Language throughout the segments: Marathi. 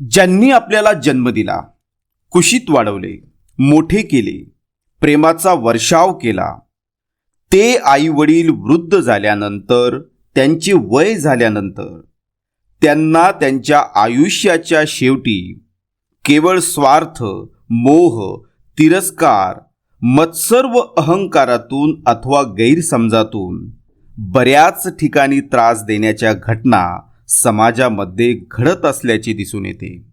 ज्यांनी आपल्याला जन्म दिला कुशीत वाढवले मोठे केले प्रेमाचा वर्षाव केला ते आई वडील वृद्ध झाल्यानंतर त्यांचे वय झाल्यानंतर त्यांना त्यांच्या आयुष्याच्या शेवटी केवळ स्वार्थ मोह तिरस्कार मत्सर्व अहंकारातून अथवा गैरसमजातून बऱ्याच ठिकाणी त्रास देण्याच्या घटना समाजामध्ये घडत असल्याचे दिसून येते.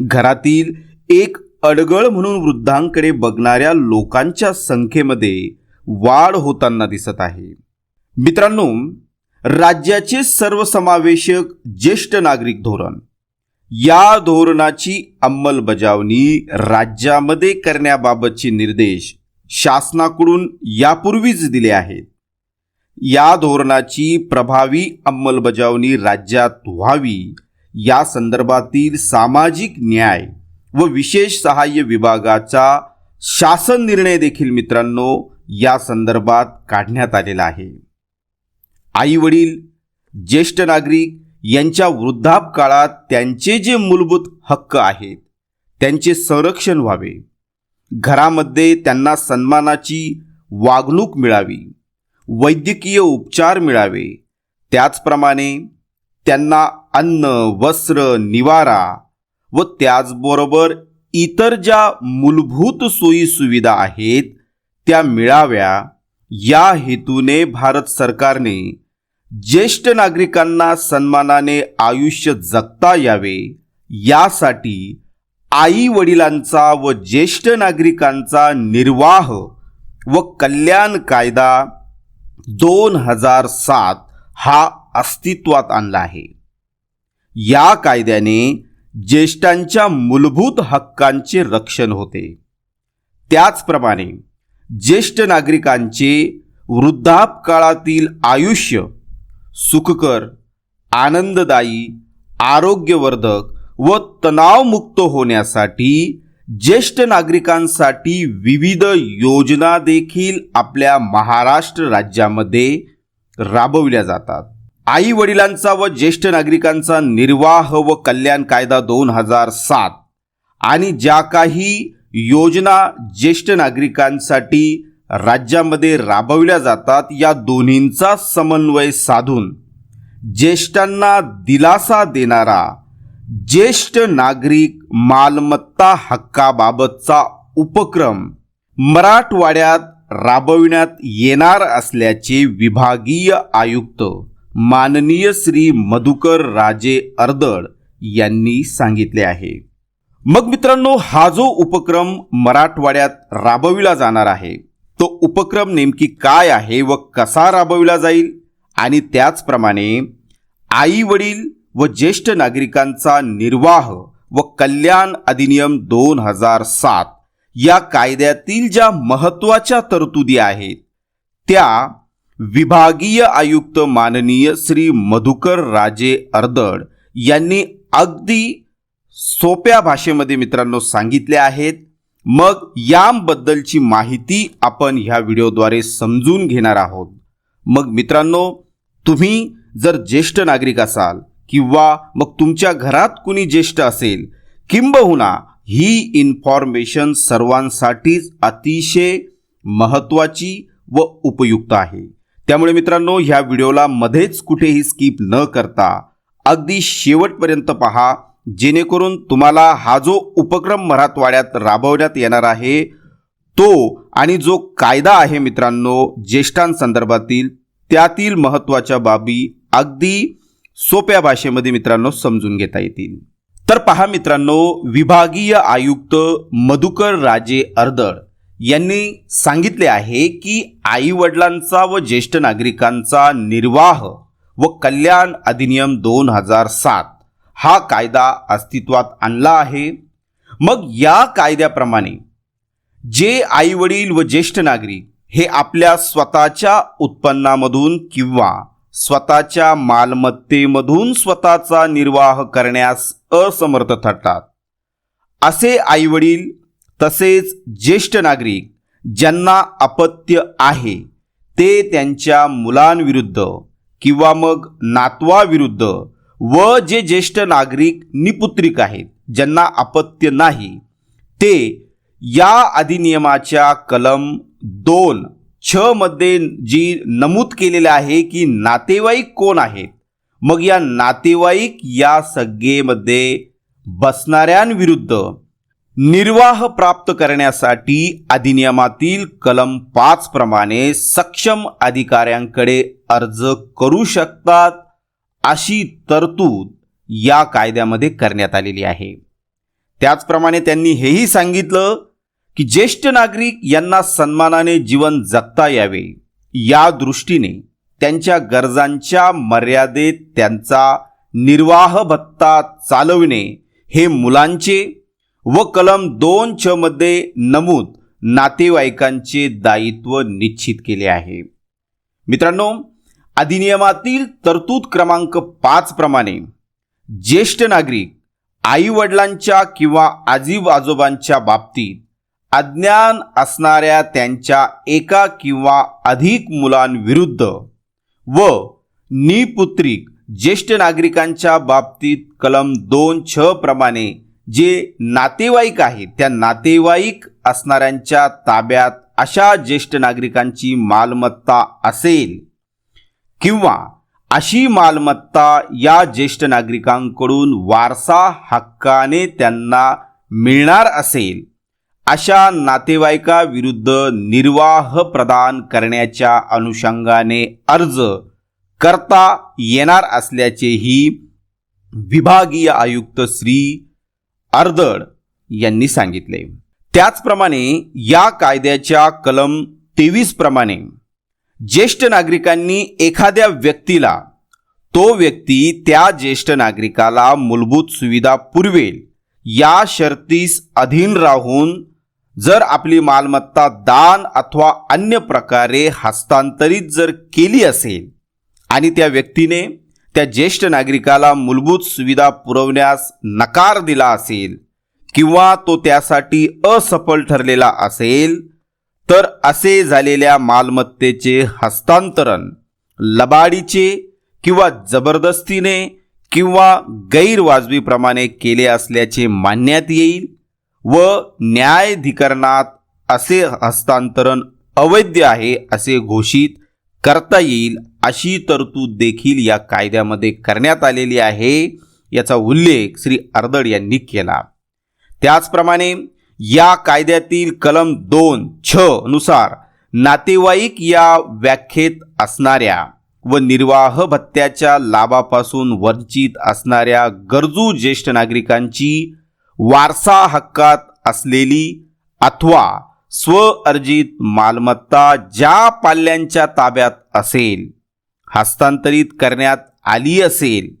घरातील एक अडगळ म्हणून वृद्धांकडे बघणाऱ्या लोकांच्या संख्येमध्ये वाढ होताना दिसत आहे. मित्रांनो राज्याचे सर्वसमावेशक ज्येष्ठ नागरिक धोरण. या धोरणाची अंमलबजावणी राज्यामध्ये करण्याबाबतचे निर्देश शासनाकडून यापूर्वीच दिले आहेत. या धोरणाची प्रभावी अंमलबजावणी राज्यात व्हावी. या संदर्भातील सामाजिक न्याय व विशेष सहाय्य विभागाचा शासन निर्णय देखील मित्रांनो या संदर्भात काढण्यात आलेला आहे. आई वडील ज्येष्ठ नागरिक यांच्या वृद्धापकाळात त्यांचे जे मूलभूत हक्क आहेत त्यांचे संरक्षण व्हावे. घरामध्ये त्यांना सन्मानाची वागणूक मिळावी. वैद्यकीय उपचार मिळावे. त्याचप्रमाणे त्यांना अन्न वस्त्र निवारा व त्याचबरोबर इतर ज्या मूलभूत सोयी सुविधा आहेत त्या मिळाव्या. या हेतूने भारत सरकारने ज्येष्ठ नागरिकांना सन्मानाने आयुष्य जगता यावे. यासाठी आई वडिलांचा व ज्येष्ठ नागरिकांचा निर्वाह व कल्याण कायदा दोन हजार सात हा अस्तित्वात आणला आहे. या कायद्याने ज्येष्ठांच्या मूलभूत हक्कांचे रक्षण होते. त्याचप्रमाणे ज्येष्ठ नागरिकांचे वृद्धापकाळातील आयुष्य सुखकर आनंददायी आरोग्यवर्धक व तणावमुक्त होण्यासाठी ज्येष्ठ नागरिकांसाठी विविध योजना देखील आपल्या महाराष्ट्र राज्यामध्ये राबविल्या जातात. आई वडिलांचा व ज्येष्ठ नागरिकांचा निर्वाह व कल्याण कायदा दोन हजार सात आणि ज्या काही योजना ज्येष्ठ नागरिकांसाठी राज्यामध्ये राबविल्या जातात या दोन्हींचा समन्वय साधून ज्येष्ठांना दिलासा देणारा ज्येष्ठ नागरिक मालमत्ता हक्काबाबतचा उपक्रम मराठवाड्यात राबविण्यात येणार असल्याचे विभागीय आयुक्त माननीय श्री मधुकर राजे अर्दळ यांनी सांगितले आहे. मग मित्रांनो हा जो उपक्रम मराठवाड्यात राबविला जाणार आहे तो उपक्रम नेमकी काय आहे व कसा राबविला जाईल? आणि त्याचप्रमाणे आई वडील व ज्येष्ठ नागरिकांचा निर्वाह व कल्याण अधिनियम दोन हजार सात या कायद्यातील ज्या महत्त्वाच्या तरतुदी आहेत त्या विभागीय आयुक्त माननीय श्री मधुकर राजे अर्दड यांनी अगदी सोप्या भाषेमध्ये मित्रांनो सांगितले आहेत. मग याबद्दलची माहिती आपण ह्या व्हिडिओद्वारे समजून घेणार आहोत. मग मित्रांनो तुम्ही जर ज्येष्ठ नागरिक असाल किंवा मग तुमच्या घरात कुणी ज्येष्ठ असेल किंबहुना ही इन्फॉर्मेशन सर्वांसाठीच अतिशय महत्त्वाची व उपयुक्त आहे. त्यामुळे मित्रांनो ह्या व्हिडिओला मध्येच कुठेही स्किप न करता अगदी शेवटपर्यंत पहा जेणेकरून तुम्हाला हा जो उपक्रम मराठवाड्यात राबवण्यात येणार आहे तो आणि जो कायदा आहे मित्रांनो ज्येष्ठांसंदर्भातील त्यातील महत्त्वाच्या बाबी अगदी सोप्या भाषेमध्ये मित्रांनो समजून घेता येतील. तर पहा मित्रांनो विभागीय आयुक्त मधुकर राजे अर्दळ यांनी सांगितले आहे की आई वडिलांचा व ज्येष्ठ नागरिकांचा निर्वाह व कल्याण अधिनियम दोन हजार सात हा कायदा अस्तित्वात आणला आहे. मग या कायद्याप्रमाणे जे आई वडील व ज्येष्ठ नागरिक हे आपल्या स्वतःच्या उत्पन्नामधून किंवा स्वतःच्या मालमत्तेमधून स्वतःचा निर्वाह करण्यास असमर्थ ठरतात. असे आईवडील तसेच ज्येष्ठ नागरिक ज्यांना अपत्य आहे ते त्यांच्या मुलांविरुद्ध किंवा मग नातवाविरुद्ध व जे ज्येष्ठ नागरिक निपुत्रिक आहेत ज्यांना अपत्य नाही ते या अधिनियमाच्या कलम दोन छ मध्ये जी नमूद केलेलं आहे की नातेवाईक कोण आहेत? मग या नातेवाईक या सगळेमध्ये बसणाऱ्यांविरुद्ध निर्वाह प्राप्त करण्यासाठी अधिनियमातील कलम पाच प्रमाणे सक्षम अधिकाऱ्यांकडे अर्ज करू शकतात अशी तरतूद या कायद्यामध्ये करण्यात आलेली आहे. त्याचप्रमाणे त्यांनी हेही सांगितलं की ज्येष्ठ नागरिक यांना सन्मानाने जीवन जगता यावे. या दृष्टीने त्यांच्या गरजांच्या मर्यादेत त्यांचा निर्वाह भत्ता चालविणे हे मुलांचे व कलम दोन छ मध्ये नमूद नातेवाईकांचे दायित्व निश्चित केले आहे. मित्रांनो अधिनियमातील तरतूद क्रमांक पाच प्रमाणे ज्येष्ठ नागरिक आई वडिलांच्या किंवा आजी आजोबांच्या बाबतीत अज्ञान असणाऱ्या त्यांच्या एका किंवा अधिक मुलांविरुद्ध व निपुत्रिक ज्येष्ठ नागरिकांच्या बाबतीत कलम दोन छ प्रमाणे जे नातेवाईक आहेत त्या नातेवाईक असणाऱ्यांच्या ताब्यात अशा ज्येष्ठ नागरिकांची मालमत्ता असेल किंवा अशी मालमत्ता या ज्येष्ठ नागरिकांकडून वारसा हक्काने त्यांना मिळणार असेल अशा नातेवाईकाविरुद्ध निर्वाह प्रदान करण्याच्या अनुषंगाने अर्ज करता येणार असल्याचेही विभागीय आयुक्त श्री अर्दड यांनी सांगितले. त्याचप्रमाणे या कायद्याच्या कलम तेवीस प्रमाणे ज्येष्ठ नागरिकांनी एखाद्या व्यक्तीला तो व्यक्ती त्या ज्येष्ठ नागरिकाला मूलभूत सुविधा पुरवेल या शर्तीस अधीन राहून जर आपली मालमत्ता दान अथवा अन्य प्रकारे हस्तांतरित जर केली असेल आणि त्या व्यक्तीने त्या ज्येष्ठ नागरिकाला मूलभूत सुविधा पुरवण्यास नकार दिला असेल किंवा तो त्यासाठी असफल ठरलेला असेल तर असे झालेल्या मालमत्तेचे हस्तांतरण लबाडीचे किंवा जबरदस्तीने किंवा गैरवाजवीप्रमाणे केले असल्याचे मानण्यात येईल. व न्यायाधिकरणात असे हस्तांतरण अवैध आहे असे घोषित करता येईल अशी तरतूद देखील या कायद्यामध्ये करण्यात आलेली आहे याचा उल्लेख श्री अर्दड यांनी केला. त्याचप्रमाणे या कायद्यातील कलम दोन छ नुसार नातेवाईक या व्याख्येत असणाऱ्या व निर्वाह भत्त्याच्या लाभापासून वंचित असणाऱ्या गरजू ज्येष्ठ नागरिकांची वारसा हक्कात असलेली अथवा स्वअर्जित मालमत्ता ज्या पाल्यांच्या ताब्यात असेल हस्तांतरित करण्यात आली असेल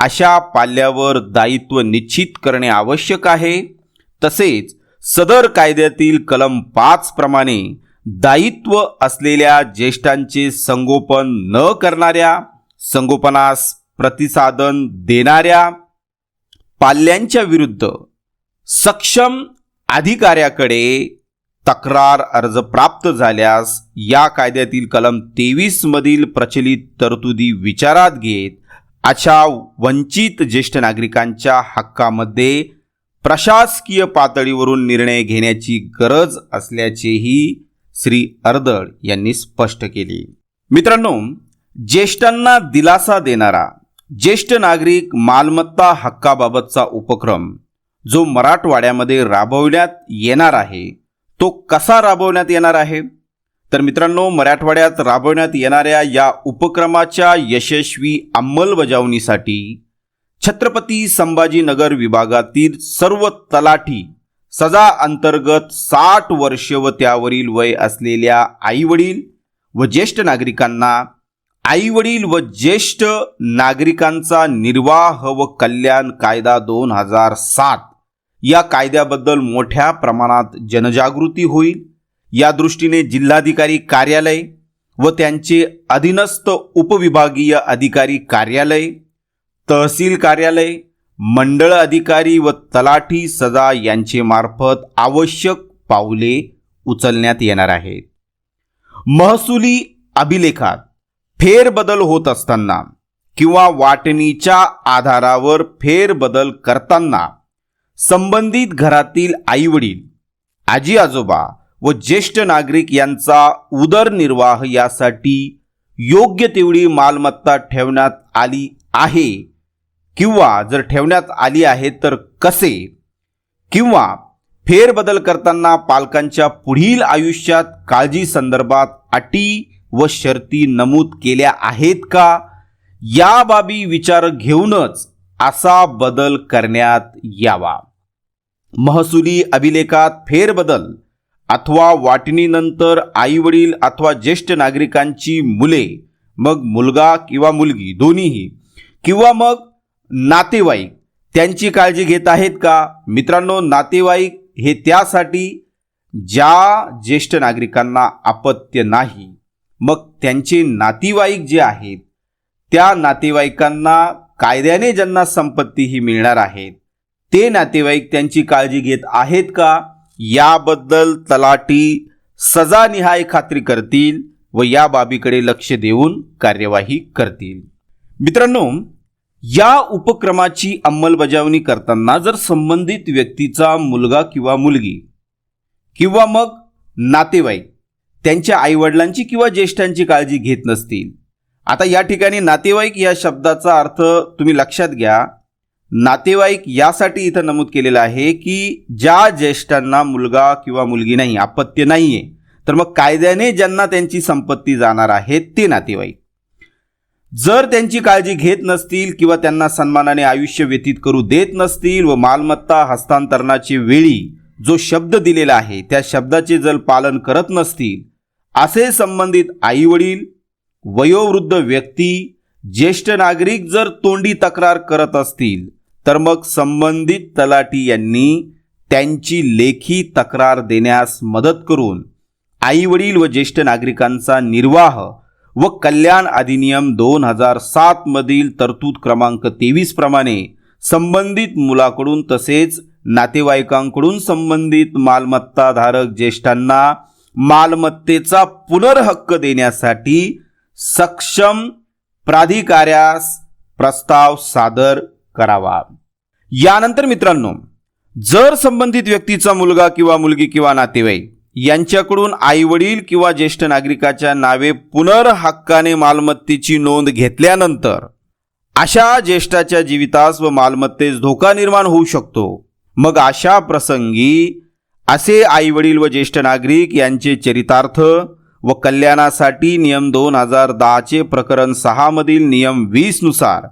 अशा पाल्यावर दायित्व निश्चित करणे आवश्यक आहे. तसेच सदर कायद्यातील कलम पाच प्रमाणे दायित्व असलेल्या ज्येष्ठांचे संगोपन न करणाऱ्या संगोपनास प्रतिसादन देणाऱ्या पाल्यांच्या विरुद्ध सक्षम अधिकाऱ्याकडे तक्रार अर्ज प्राप्त झाल्यास या कायद्यातील कलम तेवीस मधील प्रचलित तरतुदी विचारात घेत अशा वंचित ज्येष्ठ नागरिकांच्या हक्कामध्ये प्रशासकीय पातळीवरून निर्णय घेण्याची गरज असल्याचेही श्री अर्दळ यांनी स्पष्ट केले. मित्रांनो ज्येष्ठांना दिलासा देणारा ज्येष्ठ नागरिक मालमत्ता हक्काबाबतचा उपक्रम जो मराठवाड्यामध्ये राबवण्यात येणार आहे तो कसा राबवण्यात येणार आहे? तर मित्रांनो मराठवाड्यात राबवण्यात येणाऱ्या या उपक्रमाच्या यशस्वी अंमलबजावणीसाठी छत्रपती संभाजीनगर विभागातील सर्व तलाठी सजा अंतर्गत साठ वर्ष व त्यावरील वय असलेल्या आईवडील व ज्येष्ठ नागरिकांना आईवडील व ज्येष्ठ नागरिकांचा निर्वाह व कल्याण कायदा दोन हजार सात या कायद्याबद्दल मोठ्या प्रमाणात जनजागृती होईल. या दृष्टीने जिल्हाधिकारी कार्यालय व त्यांचे अधीनस्थ उपविभागीय अधिकारी कार्यालय तहसील कार्यालय मंडळ अधिकारी व तलाठी सजा यांचे मार्फत आवश्यक पावले उचलण्यात येणार आहेत. महसुली अभिलेखात फेरबदल होत असताना किंवा वाटणीच्या आधारावर फेरबदल करताना संबंधित घरातील आईवडील आजी आजोबा व ज्येष्ठ नागरिक यांचा उदरनिर्वाह यासाठी योग्य तेवढी मालमत्ता ठेवण्यात आली आहे किंवा जर ठेवण्यात आली आहे तर कसे? किंवा फेरबदल करताना पालकांच्या पुढील आयुष्यात काळजी संदर्भात अटी व शर्ती नमूद केल्या आहेत का? या बाबी विचार घेऊनच असा बदल करण्यात यावा. महसुली अभिलेखात फेरबदल अथवा वाटणीनंतर आईवडील अथवा ज्येष्ठ नागरिकांची मुले मग मुलगा किंवा मुलगी दोन्हीही. किंवा मग नातेवाईक त्यांची काळजी घेत आहेत का? मित्रांनो नातेवाईक हे त्यासाठी ज्या ज्येष्ठ नागरिकांना अपत्य नाही मग त्यांचे नातेवाईक जे आहेत त्या नातेवाईकांना कायद्याने ज्यांना संपत्ती ही मिळणार आहेत ते नातेवाईक त्यांची काळजी घेत आहेत का? याबद्दल तलाठी सजानिहाय खात्री करतील व या बाबीकडे लक्ष देऊन कार्यवाही करतील. मित्रांनो या उपक्रमाची अंमलबजावणी करताना जर संबंधित व्यक्तीचा मुलगा किंवा मुलगी किंवा मग नातेवाईक त्यांच्या आईवडिलांची किंवा ज्येष्ठांची काळजी घेत नसतील आता या ठिकाणी नातेवाईक या शब्दाचा अर्थ तुम्ही लक्षात घ्या. नातेवाईक यासाठी इथं नमूद केलेलं आहे की ज्या ज्येष्ठांना मुलगा किंवा मुलगी नाही अपत्य नाही आहे तर मग कायद्याने ज्यांना त्यांची संपत्ती जाणार आहे ते नातेवाईक. जर त्यांची काळजी घेत नसतील किंवा त्यांना सन्मानाने आयुष्य व्यतीत करू देत नसतील व मालमत्ता हस्तांतरणाची वेळी जो शब्द दिलेला आहे त्या शब्दाचे जर पालन करत नसतील असे संबंधित आईवडील वयोवृद्ध व्यक्ती ज्येष्ठ नागरिक जर तोंडी तक्रार करत असतील तर मग संबंधित तलाठी यांनी त्यांची लेखी तक्रार देण्यास मदत करून आईवडील व ज्येष्ठ नागरिकांचा निर्वाह व कल्याण अधिनियम दोन हजार सातमधील तरतूद क्रमांक तेवीस प्रमाणे संबंधित मुलाकडून तसेच नातेवाईकांकडून संबंधित मालमत्ताधारक ज्येष्ठांना मालमत्तेचा पुनर्हक्क देण्यासाठी सक्षम प्राधिकाऱ्यास प्रस्ताव सादर करावा. यानंतर मित्रांनो जर संबंधित व्यक्तीचा मुलगा किंवा मुलगी किंवा नातेवाईक यांच्याकडून आईवडील किंवा ज्येष्ठ नागरिकाच्या नावे पुनर्हक्काने मालमत्तेची नोंद घेतल्यानंतर अशा ज्येष्ठाच्या जीवितास व मालमत्तेस धोका निर्माण होऊ शकतो. मग अशा प्रसंगी असे आईवडील व ज्येष्ठ नागरिक यांचे चरितार्थ व कल्याणासाठी नियम दोन हजार दहाचे प्रकरण सहामधील नियम वीसनुसार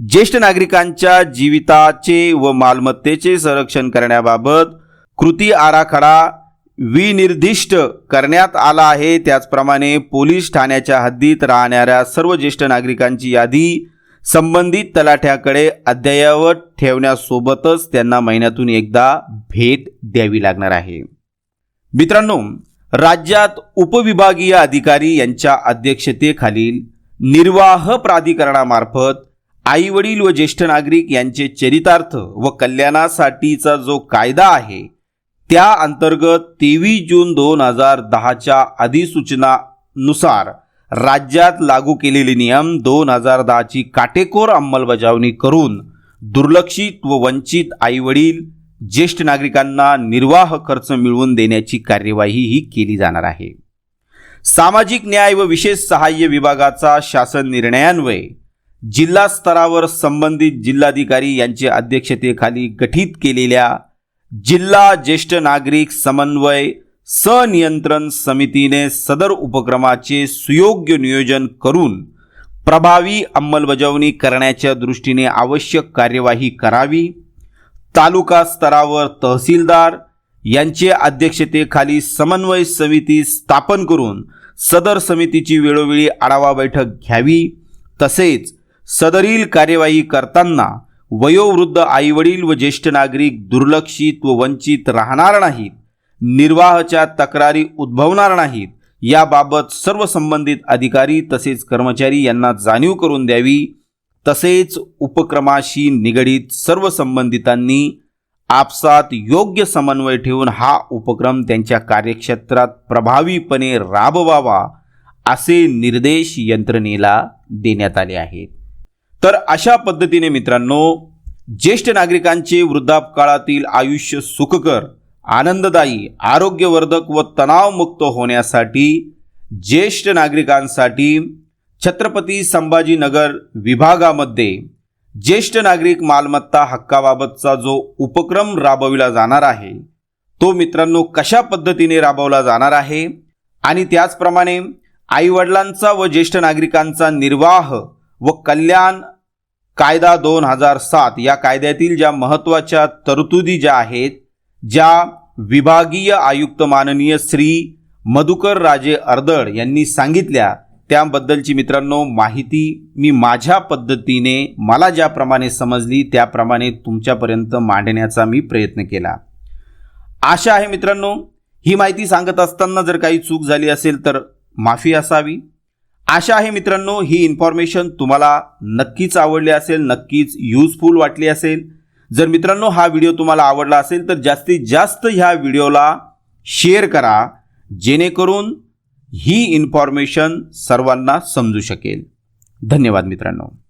ज्येष्ठ नागरिकांच्या जीविताचे व मालमत्तेचे संरक्षण करण्याबाबत कृती आराखडा विनिर्दिष्ट करण्यात आला आहे. त्याचप्रमाणे पोलीस ठाण्याच्या हद्दीत राहणाऱ्या सर्व ज्येष्ठ नागरिकांची यादी संबंधित तलाठ्याकडे अद्ययावत ठेवण्यासोबतच त्यांना महिन्यातून एकदा भेट द्यावी लागणार आहे. मित्रांनो राज्यात उपविभागीय अधिकारी यांच्या अध्यक्षतेखालील निर्वाह प्राधिकरणामार्फत आईवडील व ज्येष्ठ नागरिक यांचे चरितार्थ व कल्याणासाठीचा जो कायदा आहे त्या अंतर्गत तेवीस जून दोन हजार दहाच्या अधिसूचनानुसार राज्यात लागू केलेले नियम दोन हजार दहाची काटेकोर अंमलबजावणी करून दुर्लक्षित व वंचित आईवडील ज्येष्ठ नागरिकांना निर्वाह खर्च मिळवून देण्याची कार्यवाही ही केली जाणार आहे. सामाजिक न्याय व विशेष सहाय्य विभागाचा शासन निर्णयान्वये जिल्हा स्तरावर संबंधित जिल्हाधिकारी यांच्या अध्यक्षतेखाली गठीत केलेल्या जिल्हा ज्येष्ठ नागरिक समन्वय सनियंत्रण समितीने सदर उपक्रमाचे सुयोग्य नियोजन करून प्रभावी अंमलबजावणी करण्याच्या दृष्टीने आवश्यक कार्यवाही करावी. तालुका स्तरावर तहसीलदार यांचे अध्यक्षतेखाली समन्वय समिती स्थापन करून सदर समितीची वेळोवेळी आढावा बैठक घ्यावी. तसेच सदरील कार्यवाही करताना वयोवृद्ध आईवडील व ज्येष्ठ नागरिक दुर्लक्षित व वंचित राहणार नाहीत निर्वाहाच्या तक्रारी उद्भवणार नाहीत याबाबत सर्व संबंधित अधिकारी तसेच कर्मचारी यांना जाणीव करून द्यावी. तसेच उपक्रमाशी निगडीत सर्व संबंधितांनी आपसात योग्य समन्वय ठेवून हा उपक्रम त्यांच्या कार्यक्षेत्रात प्रभावीपणे राबवावा असे निर्देश यंत्रणेला देण्यात आले आहेत. तर अशा पद्धतीने मित्रांनो ज्येष्ठ नागरिकांचे वृद्धापकाळातील आयुष्य सुखकर आनंददायी आरोग्यवर्धक व तणावमुक्त होण्यासाठी ज्येष्ठ नागरिकांसाठी छत्रपती संभाजीनगर विभागामध्ये ज्येष्ठ नागरिक मालमत्ता हक्काबाबतचा जो उपक्रम राबविला जाणार आहे तो मित्रांनो कशा पद्धतीने राबवला जाणार आहे आणि त्याचप्रमाणे आईवडिलांचा व ज्येष्ठ नागरिकांचा निर्वाह व कल्याण कायदा दोन हजार सात या कायद्यातील ज्या महत्त्वाच्या तरतुदी ज्या आहेत ज्या विभागीय आयुक्त माननीय श्री मधुकर राजे अर्दड यांनी सांगितल्या त्याबद्दलची मित्रांनो माहिती मी माझ्या पद्धतीने मला ज्याप्रमाणे समजली त्याप्रमाणे तुमच्यापर्यंत मांडण्याचा मी प्रयत्न केला. आशा आहे मित्रांनो ही माहिती सांगत असताना जर काही चूक झाली असेल तर माफी असावी. आशा आहे मित्रांनो ही इन्फॉर्मेशन तुम्हाला नक्कीच आवडली असेल नक्कीच यूजफुल वाटली असेल. जर मित्रांनो हा व्हिडिओ तुम्हाला आवडला असेल तर जास्तीत जास्त ह्या व्हिडिओला शेअर करा जेणेकरून ही इन्फॉर्मेशन सर्वांना समजू शकेल. धन्यवाद मित्रांनो.